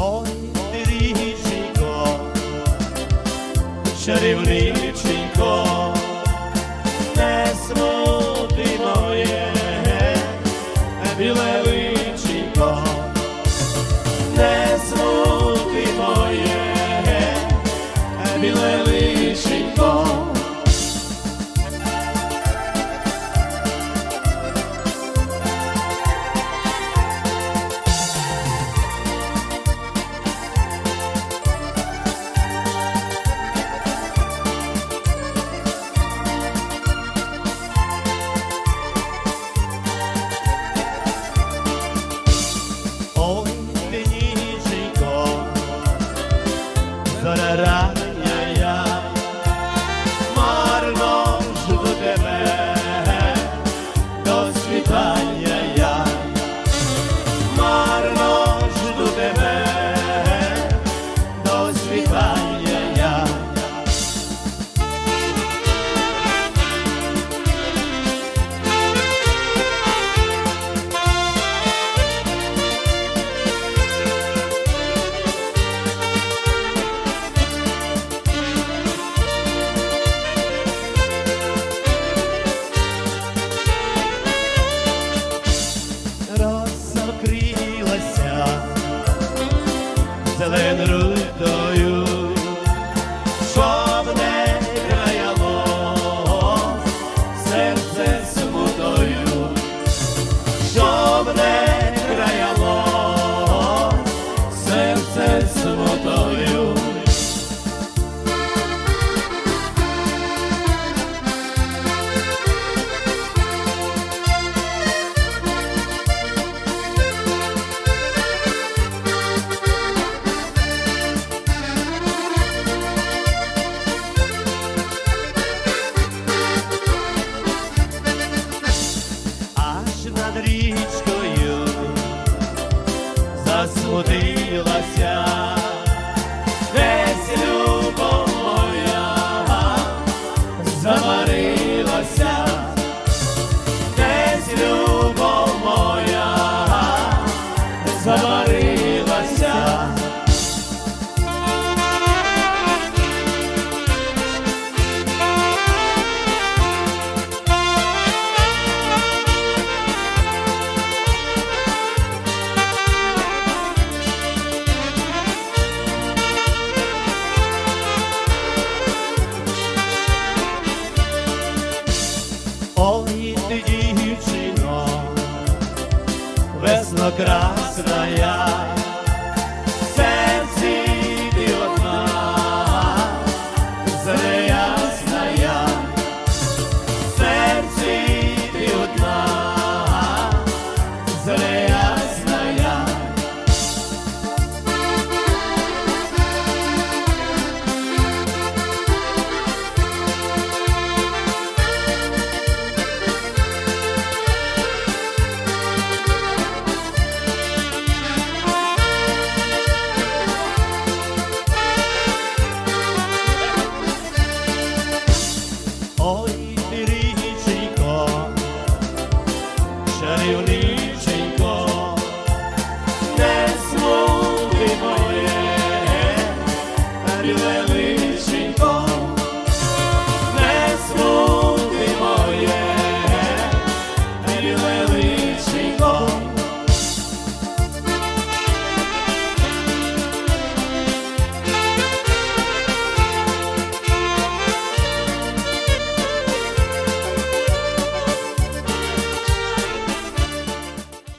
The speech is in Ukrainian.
Ой, річенько, чарівниченько, не смути моє, біле личенько, не смути моє, біле sarará відкрилася, зелений рух. засудилася, десь любов моя заварилася. прекрасная.